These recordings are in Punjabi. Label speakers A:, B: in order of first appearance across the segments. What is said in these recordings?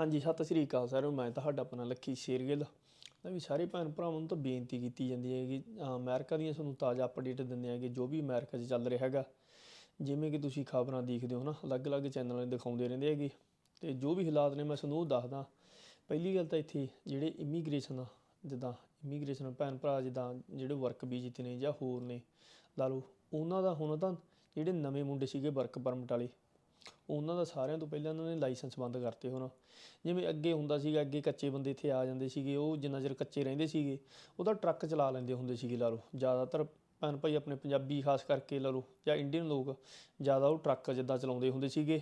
A: ਹਾਂਜੀ, ਸਤਿ ਸ੍ਰੀ ਅਕਾਲ ਸਾਰਿਆਂ ਨੂੰ ਮੈਂ ਤੁਹਾਡਾ ਆਪਣਾ ਲੱਖੀ ਸ਼ੇਰਗਿੱਲ ਤਾਂ ਵੀ ਸਾਰੇ ਭੈਣ ਭਰਾਵਾਂ ਨੂੰ ਤਾਂ ਬੇਨਤੀ ਕੀਤੀ ਜਾਂਦੀ ਹੈ ਕਿ ਅਮਰੀਕਾ ਦੀਆਂ ਤੁਹਾਨੂੰ ਤਾਜ਼ਾ ਅਪਡੇਟ ਦਿੰਦੇ ਹੈਗੇ ਜੋ ਵੀ ਅਮਰੀਕਾ 'ਚ ਚੱਲ ਰਿਹਾ ਹੈਗਾ, ਜਿਵੇਂ ਕਿ ਤੁਸੀਂ ਖਬਰਾਂ ਦੇਖਦੇ ਹੋ ਨਾ, ਅਲੱਗ-ਅਲੱਗ ਚੈਨਲਾਂ 'ਤੇ ਦਿਖਾਉਂਦੇ ਰਹਿੰਦੇ ਹੈਗੇ। ਤੇ ਜੋ ਵੀ ਹਾਲਾਤ ਨੇ, ਮੈਂ ਤੁਹਾਨੂੰ ਉਹ ਦੱਸਦਾ। ਪਹਿਲੀ ਗੱਲ ਤਾਂ ਇੱਥੇ ਜਿਹੜੇ ਇਮੀਗ੍ਰੇਸ਼ਨ ਆ, ਜਿੱਦਾਂ ਇਮੀਗ੍ਰੇਸ਼ਨ ਭੈਣ ਭਰਾ ਜਿੱਦਾਂ ਜਿਹੜੇ ਵਰਕ ਵੀਜ਼ੇ ਤੇ ਨੇ ਜਾਂ ਹੋਰ ਨੇ, ਲਾ ਲਓ, ਉਹਨਾਂ ਦਾ ਹੁਣ ਤਾਂ ਜਿਹੜੇ ਨਵੇਂ ਮੁੰਡੇ ਸੀਗੇ ਵਰਕ ਪਰਮਿਟ ਵਾਲੇ ਉਹਨਾਂ ਦਾ ਸਾਰਿਆਂ ਤੋਂ ਪਹਿਲਾਂ ਉਹਨਾਂ ਨੇ ਲਾਇਸੈਂਸ ਬੰਦ ਕਰਤੇ ਹੁਣ। ਜਿਵੇਂ ਅੱਗੇ ਹੁੰਦਾ ਸੀਗਾ, ਅੱਗੇ ਕੱਚੇ ਬੰਦੇ ਇੱਥੇ ਆ ਜਾਂਦੇ ਸੀਗੇ, ਉਹ ਜਿੰਨਾ ਚਿਰ ਕੱਚੇ ਰਹਿੰਦੇ ਸੀਗੇ ਉਹਦਾ ਟਰੱਕ ਚਲਾ ਲੈਂਦੇ ਹੁੰਦੇ ਸੀਗੇ ਲਾ ਲਓ। ਜ਼ਿਆਦਾਤਰ ਭੈਣ ਭਾਈ ਆਪਣੇ ਪੰਜਾਬੀ ਖਾਸ ਕਰਕੇ ਲਾ ਲਓ, ਜਾਂ ਇੰਡੀਅਨ ਲੋਕ, ਜ਼ਿਆਦਾ ਉਹ ਟਰੱਕ ਜਿੱਦਾਂ ਚਲਾਉਂਦੇ ਹੁੰਦੇ ਸੀਗੇ।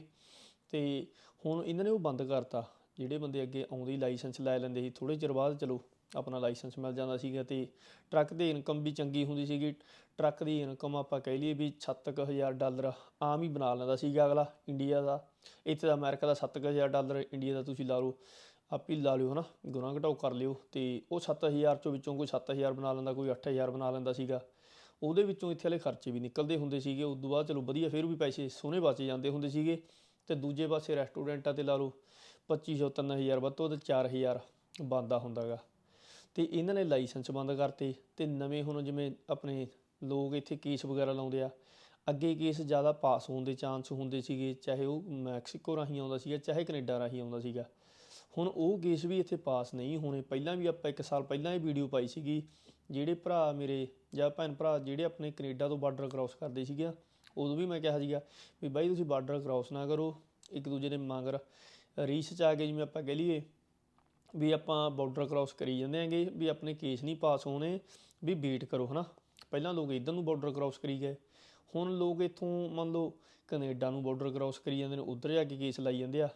A: ਤੇ ਹੁਣ ਇਹਨਾਂ ਨੇ ਉਹ ਬੰਦ ਕਰਤਾ। ਜਿਹੜੇ ਬੰਦੇ ਅੱਗੇ ਆਉਂਦੇ ਲਾਇਸੈਂਸ ਲੈ ਲੈਂਦੇ ਸੀ ਥੋੜੇ ਚਿਰ ਬਾਅਦ ਚਲੋ ਆਪਣਾ ਲਾਇਸੈਂਸ ਮਿਲ ਜਾਂਦਾ ਸੀਗਾ ਤੇ ਟਰੱਕ ਦੀ ਇਨਕਮ ਵੀ ਚੰਗੀ ਹੁੰਦੀ ਸੀਗੀ। ਟਰੱਕ ਦੀ ਇਨਕਮ ਆਪਾਂ ਕਹਿ ਲਈਏ ਵੀ 7000 ਡਾਲਰ ਆਮ ਹੀ ਬਣਾ ਲੈਂਦਾ ਸੀਗਾ ਅਗਲਾ ਇੰਡੀਆ ਦਾ। ਇੱਥੇ ਦਾ ਅਮਰੀਕਾ ਦਾ 7000 ਡਾਲਰ ਇੰਡੀਆ ਦਾ ਤੁਸੀਂ ਲਾ ਲਓ, ਆਪ ਹੀ ਲਾ ਲਿਓ ਹਨਾ, ਗੁਣਾ ਘਟਾਓ ਕਰ ਲਿਓ ਤੇ ਉਹ 7000 ਚੋਂ ਵਿੱਚੋਂ ਕੋਈ 7000 ਬਣਾ ਲੈਂਦਾ, ਕੋਈ 8000 ਬਣਾ ਲੈਂਦਾ ਸੀਗਾ। ਉਹਦੇ ਵਿੱਚੋਂ ਇੱਥੇ ਵਾਲੇ ਖਰਚੇ ਵੀ ਨਿਕਲਦੇ ਹੁੰਦੇ ਸੀਗੇ ਉਸ ਤੋਂ ਬਾਅਦ ਚਲੋ ਵਧੀਆ ਫਿਰ ਵੀ ਪੈਸੇ ਸੋਹਣੇ ਬਚ ਜਾਂਦੇ ਹੁੰਦੇ ਸੀਗੇ। ਤੇ ਦੂਜੇ ਪਾਸੇ ਰੈਸਟੋਰੈਂਟਾਂ ਤੇ ਲਾ ਲਓ 2500 3000 ਵੱਧ ਤੋਂ ਵੱਧ 4000 ਬੰਦਾ ਹੁੰਦਾਗਾ। ਤੇ ਇਹਨਾਂ ਨੇ ਲਾਇਸੈਂਸ ਬੰਦ ਕਰਤੇ ਤੇ ਨਵੇਂ ਹੁਣ ਜਿਵੇਂ ਆਪਣੇ ਲੋਕ ਇੱਥੇ ਕੇਸ ਵਗੈਰਾ ਲਾਉਂਦੇ ਆ, ਅੱਗੇ ਕੇਸ ਜ਼ਿਆਦਾ ਪਾਸ ਹੋਣ ਦੇ ਚਾਂਸ ਹੁੰਦੇ ਸੀਗੇ, ਚਾਹੇ ਉਹ ਮੈਕਸੀਕੋ ਰਾਹੀਂ ਆਉਂਦਾ ਸੀਗਾ, ਚਾਹੇ ਕੈਨੇਡਾ ਰਾਹੀਂ ਆਉਂਦਾ ਸੀਗਾ। ਹੁਣ ਉਹ ਕੇਸ ਵੀ ਇੱਥੇ ਪਾਸ ਨਹੀਂ ਹੋਣੇ। ਪਹਿਲਾਂ ਵੀ ਆਪਾਂ ਇੱਕ ਸਾਲ ਪਹਿਲਾਂ ਇਹ ਵੀਡੀਓ ਪਾਈ ਸੀਗੀ, ਜਿਹੜੇ ਭਰਾ ਮੇਰੇ ਜਾਂ ਭੈਣ ਭਰਾ ਜਿਹੜੇ ਆਪਣੇ ਕੈਨੇਡਾ ਤੋਂ ਬਾਰਡਰ ਕ੍ਰਾਸ ਕਰਦੇ ਸੀਗੇ, ਉਦੋਂ ਵੀ ਮੈਂ ਕਿਹਾ ਸੀਗਾ ਵੀ ਬਾਈ ਤੁਸੀਂ ਬਾਰਡਰ ਕ੍ਰਾਸ ਨਾ ਕਰੋ, ਇੱਕ ਦੂਜੇ ਦੇ ਮਗਰ। ਰੀਸ ਚ ਆ ਕੇ ਜਿਵੇਂ ਆਪਾਂ ਕਹਿ ਲਈਏ ਵੀ ਆਪਾਂ ਬਾਰਡਰ ਕ੍ਰਾਸ ਕਰੀ ਜਾਂਦੇ ਆਂਗੇ ਵੀ ਆਪਣੇ ਕੇਸ ਨਹੀਂ ਪਾਸ ਹੋਣੇ, ਵੀ ਵੇਟ ਕਰੋ, ਹਨਾ? ਪਹਿਲਾਂ ਲੋਕ ਇਧਰ ਨੂੰ ਬਾਰਡਰ ਕ੍ਰਾਸ ਕਰੀ ਗਏ। ਹੁਣ ਲੋਕ ਇੱਥੋਂ ਮੰਨ ਲਓ ਕੈਨੇਡਾ ਨੂੰ ਬਾਰਡਰ ਕ੍ਰਾਸ ਕਰੀ ਜਾਂਦੇ ਨੇ, ਉਧਰ ਜਾ ਕੇ ਕੇਸ ਲਾਈ ਜਾਂਦੇ ਆ।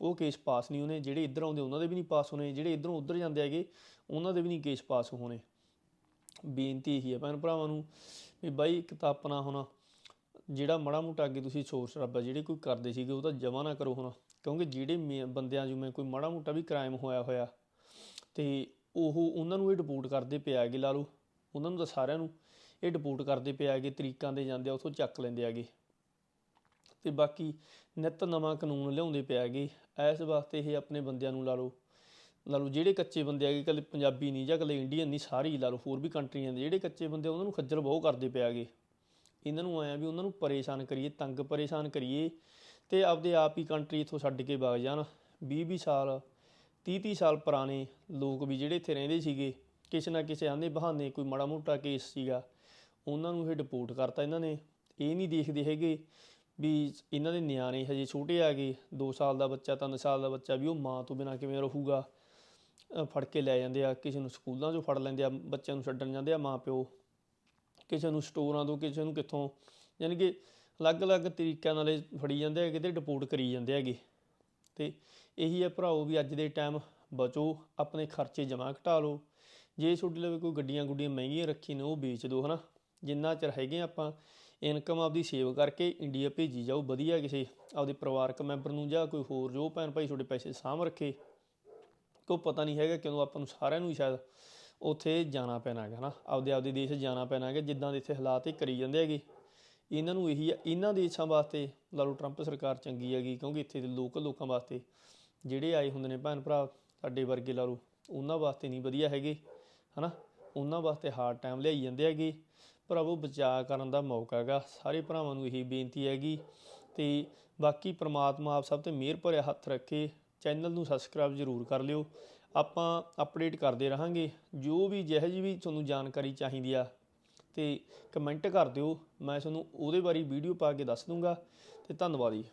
A: ਉਹ ਕੇਸ ਪਾਸ ਨਹੀਂ ਹੋਣੇ, ਜਿਹੜੇ ਇੱਧਰ ਆਉਂਦੇ ਉਹਨਾਂ ਦੇ ਵੀ ਨਹੀਂ ਪਾਸ ਹੋਣੇ, ਜਿਹੜੇ ਇੱਧਰੋਂ ਉੱਧਰ ਜਾਂਦੇ ਹੈਗੇ, ਉਹਨਾਂ ਦੇ ਵੀ ਨਹੀਂ ਕੇਸ ਪਾਸ ਹੋਣੇ। ਬੇਨਤੀ ਇਹੀ ਹੈ ਭੈਣ ਭਰਾਵਾਂ ਨੂੰ, ਵੀ ਬਾਈ ਇੱਕ ਤਾਂ ਆਪਣਾ ਹੁਣ ਜਿਹੜਾ ਮੜਾ ਮੋਟਾ ਅੱਗੇ ਤੁਸੀਂ ਸ਼ੋਰ ਸ਼ਰਾਬਾ ਜਿਹੜੇ ਕੋਈ ਕਰਦੇ ਸੀਗੇ, ਉਹ ਤਾਂ ਜਮਾ ਨਾ ਕਰੋ ਹੁਣ। ਕਿਉਂਕਿ ਜਿਹੜੇ ਮੇ- ਬੰਦਿਆਂ ਜਿਵੇਂ ਕੋਈ ਮੜਾ ਮੋਟਾ ਵੀ ਕ੍ਰਾਈਮ ਹੋਇਆ ਹੋਇਆ, ਤੇ ਉਹ ਉਹਨਾਂ ਨੂੰ ਇਹ ਰਿਪੋਰਟ ਕਰਦੇ ਪਿਆ ਹੈਗੇ ਲਾ ਲਓ ਉਹਨਾਂ ਨੂੰ ਤਾਂ ਸਾਰਿਆਂ ਨੂੰ ਇਹ ਰਿਪੋਰਟ ਕਰਦੇ ਪਿਆ ਹੈਗੇ, ਤਰੀਕਾਂ ਦੇ ਜਾਂਦੇ ਆ, ਉਥੋਂ ਚੱਕ ਲੈਂਦੇ ਹੈਗੇ। ਤੇ ਬਾਕੀ ਨਿਤ ਨਵਾਂ ਕਾਨੂੰਨ ਲਿਆਉਂਦੇ ਪਿਆ ਹੈਗੇ। ਇਸ ਵਾਸਤੇ ਇਹ ਆਪਣੇ ਬੰਦਿਆਂ ਨੂੰ ਲਾ ਲਓ ਲਾ ਲਓ ਜਿਹੜੇ ਕੱਚੇ ਬੰਦੇ ਹੈਗੇ ਕੱਲੇ ਪੰਜਾਬੀ ਨਹੀਂ ਜਾਂ ਕੱਲੇ ਇੰਡੀਅਨ ਨਹੀਂ, ਸਾਰੇ ਹੀ ਲਾ ਲਓ ਹੋਰ ਵੀ ਕੰਟਰੀਆਂ ਦੇ ਜਿਹੜੇ ਕੱਚੇ ਬੰਦੇ ਉਹਨਾਂ ਨੂੰ ਖੱਜਲ ਬਹੁਤ ਕਰਦੇ ਪਿਆ ਹੈਗੇ। ਇਹਨਾਂ ਨੂੰ ਆਇਆ ਵੀ ਉਹਨਾਂ ਨੂੰ ਪਰੇਸ਼ਾਨ ਕਰੀਏ, ਤੰਗ ਪਰੇਸ਼ਾਨ ਕਰੀਏ ਤੇ ਆਪਦੇ ਆਪ ਹੀ ਕੰਟਰੀ ਇਥੋਂ ਛੱਡ ਕੇ ਵਗ ਜਾਣ। 20 20 ਸਾਲ 30 30 ਸਾਲ ਪੁਰਾਣੇ ਲੋਕ ਵੀ ਜਿਹੜੇ ਇੱਥੇ ਰਹਿੰਦੇ ਸੀਗੇ, ਕਿਸੇ ਨਾ ਕਿਸੇ ਆਂਦੇ ਬਹਾਨੇ ਕੋਈ ਮਾੜਾ ਮੋਟਾ ਕੇਸ ਸੀਗਾ, ਉਹਨਾਂ ਨੂੰ ਇਹ ਡਿਪੋਰਟ ਕਰਤਾ ਇਹਨਾਂ ਨੇ। ਇਹ ਨਹੀਂ ਦੇਖਦੇ ਹੈਗੇ ਵੀ ਇਹਨਾਂ ਦੇ ਨਿਆਣੇ ਹਜੇ ਛੋਟੇ ਆ ਗਏ 2 ਸਾਲ ਦਾ ਬੱਚਾ 3 ਸਾਲ ਦਾ ਬੱਚਾ ਵੀ ਉਹ ਮਾਂ ਤੋਂ ਬਿਨਾ ਕਿਵੇਂ ਰਹੂਗਾ? ਫੜ ਕੇ ਲੈ ਜਾਂਦੇ ਆ, ਕਿਸੇ ਨੂੰ ਸਕੂਲਾਂ 'ਚੋਂ ਫੜ ਲੈਂਦੇ ਆ, ਬੱਚਿਆਂ ਨੂੰ ਛੱਡਣ ਜਾਂਦੇ ਆ ਮਾਂ ਪਿਓ ਕਿਸੇ ਨੂੰ ਸਟੋਰਾਂ ਤੋਂ, ਕਿਸੇ ਨੂੰ ਕਿੱਥੋਂ ਯਾਨੀ ਕਿ ਅਲੱਗ-ਅਲੱਗ ਤਰੀਕਿਆਂ ਨਾਲ ਇਹ ਫੜੀ ਜਾਂਦੇ ਹੈਗੇ ਕਿਤੇ ਡਿਪੋਰਟ ਕਰੀ ਜਾਂਦੇ ਹੈਗੇ। ਤੇ ਇਹੀ ਹੈ ਭਰਾਓ ਵੀ ਅੱਜ ਦੇ ਟਾਈਮ ਬਚੋ, ਆਪਣੇ ਖਰਚੇ ਜਮਾ ਘਟਾ ਲਓ। ਜੇ ਤੁਹਾਡੇ ਲਵੇ ਕੋਈ ਗੱਡੀਆਂ ਗੁੱਡੀਆਂ ਮਹਿੰਗੀਆਂ ਰੱਖੀ ਨੇ, ਉਹ ਵੇਚ ਦਿਓ, ਹਨਾ। ਜਿੰਨਾ ਚਿਰ ਹੈਗੇ ਆਪਾਂ ਇਨਕਮ ਆਪਦੀ ਸੇਵ ਕਰਕੇ ਇੰਡੀਆ ਭੇਜੀ ਜਾਓ, ਵਧੀਆ ਕਿਸੇ ਆਪਦੇ ਪਰਿਵਾਰਕ ਮੈਂਬਰ ਨੂੰ ਜਾਂ ਕੋਈ ਹੋਰ ਜੋ ਭੈਣ ਭਾਈ ਤੁਹਾਡੇ ਪੈਸੇ ਸਾਂਭ ਰੱਖੇ। ਕੋ ਪਤਾ ਨਹੀਂ ਹੈਗਾ, ਕਿਉਂ ਆਪਾਂ ਨੂੰ ਸਾਰਿਆਂ ਨੂੰ ਸ਼ਾਇਦ ਉੱਥੇ ਜਾਣਾ ਪੈਣਾ ਹੈਗਾ ਨਾ। ਆਪਦੇ ਆਪਦੇ ਦੇਸ਼ ਜਾਣਾ ਪੈਣਾ ਹੈਗਾ ਜਿੱਦਾਂ ਦੇ ਇੱਥੇ ਹਾਲਾਤ ਇਹ ਕਰੀ ਜਾਂਦੇ ਹੈਗੇ। ਇਹਨਾਂ ਨੂੰ ਇਹੀ ਇਹਨਾਂ ਦੇਸ਼ਾਂ ਵਾਸਤੇ ਲਾ ਟਰੰਪ ਸਰਕਾਰ ਚੰਗੀ ਹੈਗੀ, ਕਿਉਂਕਿ ਇੱਥੇ ਦੇ ਲੋਕਲ ਲੋਕਾਂ ਵਾਸਤੇ ਜਿਹੜੇ ਆਏ ਹੁੰਦੇ ਨੇ ਭੈਣ ਭਰਾ, ਸਾਡੇ ਵਰਗੇ ਲਾ ਲਓ ਉਹਨਾਂ ਵਾਸਤੇ ਨਹੀਂ ਵਧੀਆ ਹੈਗੇ, ਹਨਾ? ਉਹਨਾਂ ਵਾਸਤੇ ਹਾਰਡ ਟਾਈਮ ਲਿਆਈ ਜਾਂਦੇ ਹੈਗੇ। ਭਰਾਵੋ ਬਚਾਅ ਕਰਨ ਦਾ ਮੌਕਾ ਹੈਗਾ। ਸਾਰੇ ਭਰਾਵਾਂ ਨੂੰ ਇਹੀ ਬੇਨਤੀ ਹੈਗੀ। ਤੇ ਬਾਕੀ ਪ੍ਰਮਾਤਮਾ ਆਪ ਸਭ ਤੇ ਮਿਹਰ ਭਰਿਆ ਹੱਥ ਰੱਖੇ। ਚੈਨਲ ਨੂੰ ਸਬਸਕ੍ਰਾਈਬ ਜ਼ਰੂਰ ਕਰ ਲਿਓ। ਆਪਾਂ ਅਪਡੇਟ ਕਰਦੇ ਰਹਾਂਗੇ। ਜੋ ਵੀ ਜਿਹੋ ਜਿਹੀ ਵੀ ਤੁਹਾਨੂੰ ਜਾਣਕਾਰੀ ਚਾਹੀਦੀ ਆ, ਤੇ ਕਮੈਂਟ ਕਰ ਦਿਓ। ਮੈਂ ਤੁਹਾਨੂੰ ਉਹਦੇ ਬਾਰੇ ਵੀਡੀਓ ਪਾ ਕੇ ਦੱਸ ਦੂੰਗਾ। ਤੇ ਧੰਨਵਾਦ ਜੀ।